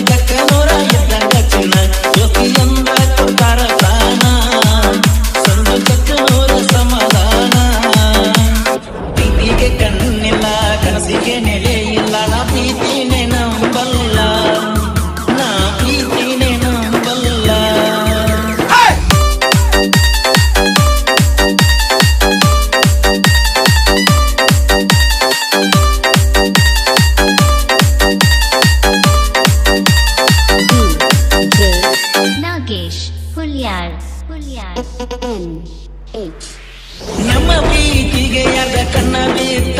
Suéltate, ನಮ್ಮ ಪ್ರೀತಿಗೆ ಅದ ಕಣ್ಣ ಬೇತ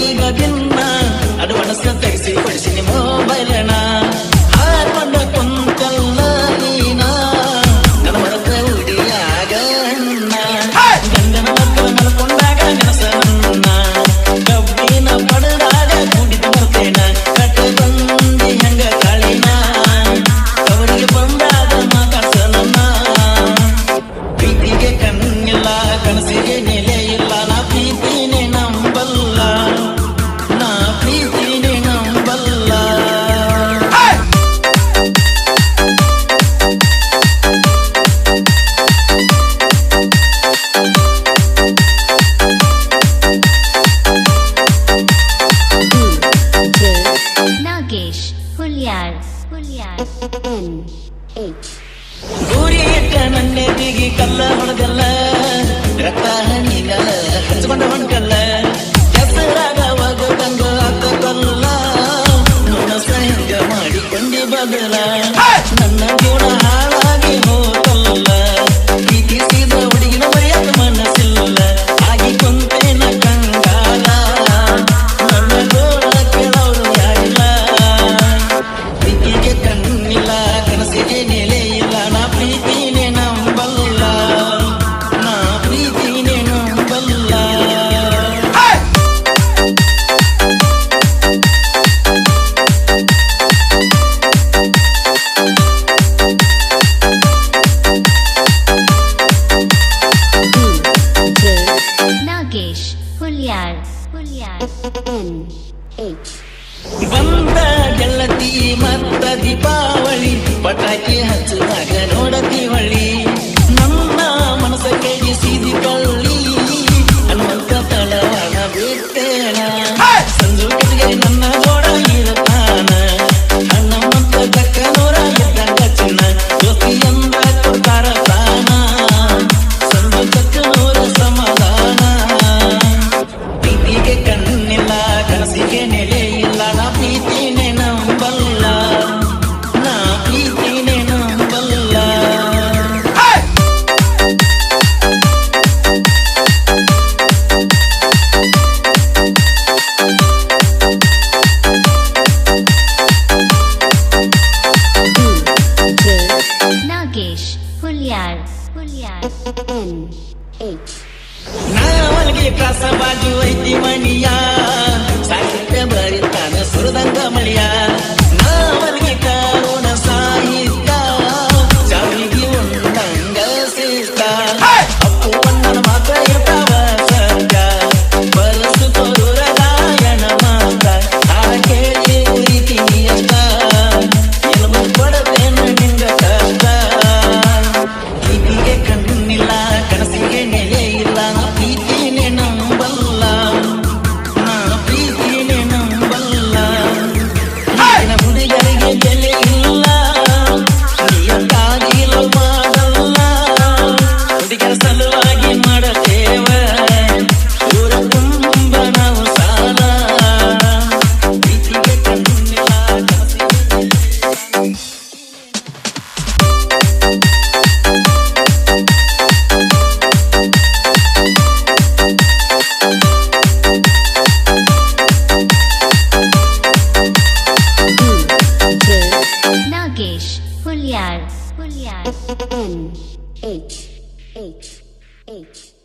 一个天。ಎನ್ ಎಚ್ ಕಲ್ಲ ಹೊಡೆದಲ್ಲ ರಕ್ತ ಹಣಿಗಲ್ಲ ಹಂಚ್ಕೊಂಡ ಹೊಣ್ಕಲ್ಲ ಹುಲಿಯಾಳ್ ಹುಲಿಯಾಳ್ ಎನ್ ಎಚ್ ಬಂದ ತಿ ಮತ್ತ ದೀಪಾವಳಿ ಪಟಾಕಿ ಹಚ್ಚದಾಗ ನೋಡತಿ ಹೊಳ್ಳಿ नावालगी कासा बाजू ऐती मनिया Julián. N. H. H. H.